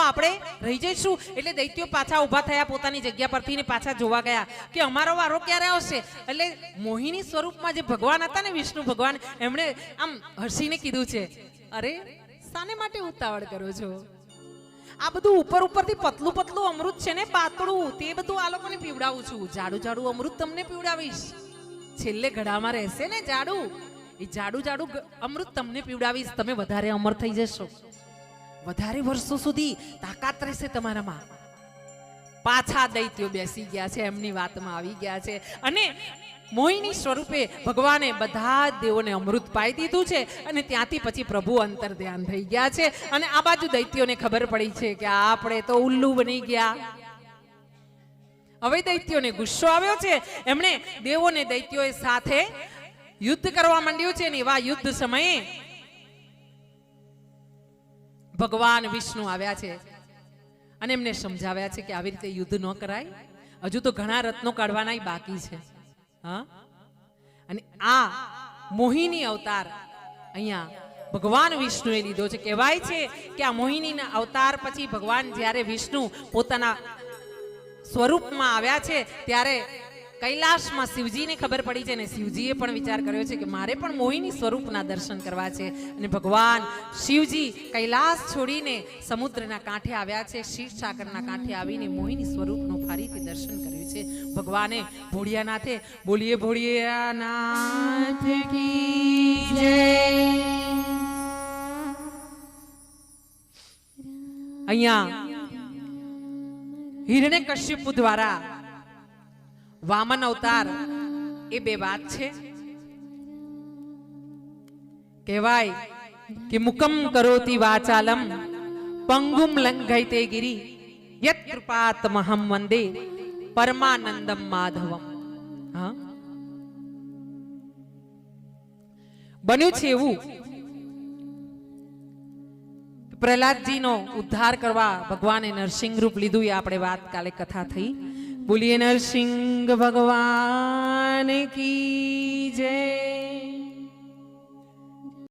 આપણે રહી જઈશું. એટલે દૈત્યો પાછા ઊભા થયા, પોતાની જગ્યા પરથી ને પાછા જોવા ગયા કે અમારો વારો ક્યારે આવશે? એટલે મોહિની સ્વરૂપમાં જે ભગવાન હતા ને, વિષ્ણુ ભગવાન, એમણે આમ હસીને કીધું છે, અરે, શાને માટે ઉતાવળ કરો છો? આ બધું ઉપર ઉપરથી પતલું પતલું અમૃત છે ને, પાતળું, તે બધું આ લોકોને પીવડાવું છું. જાડું જાડું અમૃત તમને પીવડાવીશ. છેલ્લે ઘડામાં રહેશે ને જાડું. એ જાડું જાડું અમૃત તમને પીવડાવીશ. તમે વધારે અમર થઈ જશો. વધારે વર્ષો સુધી તાકાત રહેશે તમારામાં. પાછા દૈત્યો બેસી ગયા છે, એમની વાતમાં આવી ગયા છે. અને મોહિની સ્વરૂપે ભગવાને બધા દેવોને અમૃત પાઈ દીધું છે અને ત્યાંથી પછી પ્રભુ અંતર ધ્યાન થઈ ગયા છે. અને આ બાજુ દૈત્યોને ખબર પડી છે કે આપણે તો ઉલ્લુ બની ગયા. હવે દૈત્યોને ગુસ્સો આવ્યો છે. એમણે દેવોને દૈત્યોએ સાથે યુદ્ધ કરવા માંડ્યું છે ને એવા યુદ્ધ સમયે ભગવાન વિષ્ણુ આવ્યા છે. અને એમને સમજાવ્યા છે કે આવી રીતે યુદ્ધ ન કરાય. હજુ તો ઘણા રત્નો કાઢવાના બાકી છે. હા? અને આ મોહિની અવતાર અહીંયા ભગવાન વિષ્ણુએ લીધો છે. કહેવાય છે કે આ મોહિનીના અવતાર પછી ભગવાન જ્યારે વિષ્ણુ પોતાના સ્વરૂપમાં આવ્યા છે, ત્યારે કૈલાસમાં શિવજીને ખબર પડી છે અને શિવજીએ પણ વિચાર કર્યો છે કે મારે પણ મોહિની સ્વરૂપના દર્શન કરવા છે. અને ભગવાન શિવજી કૈલાસ છોડીને સમુદ્રના કાંઠે આવ્યા છે ક્ષીરસાગરના કાંઠે આવીને મોહિની સ્વરૂપનું ફરીથી દર્શન કર્યું છે. ભગવાને ભોળિયાનાથે બોલીએ, ભોળિયાનાથ અહીંયા હિરણ્ય કશ્યપુ દ્વારા વામન અવતાર એ બે વાત છે કહેવાય કે મુકમ કરોતિ વાચાલમ પંગુમ લંઘયતે ગિરી યત કૃપાતમહમ વંદે પરમાનંદમ માધવમ હા બન્યું છે એવું પ્રહલાદજીનો ઉદ્ધાર કરવા ભગવાને નરસિંહ રૂપ લીધું એ આપણે વાત કાલે કથા થઈ। બોલીએ નરસિંહ ભગવાન કી જય.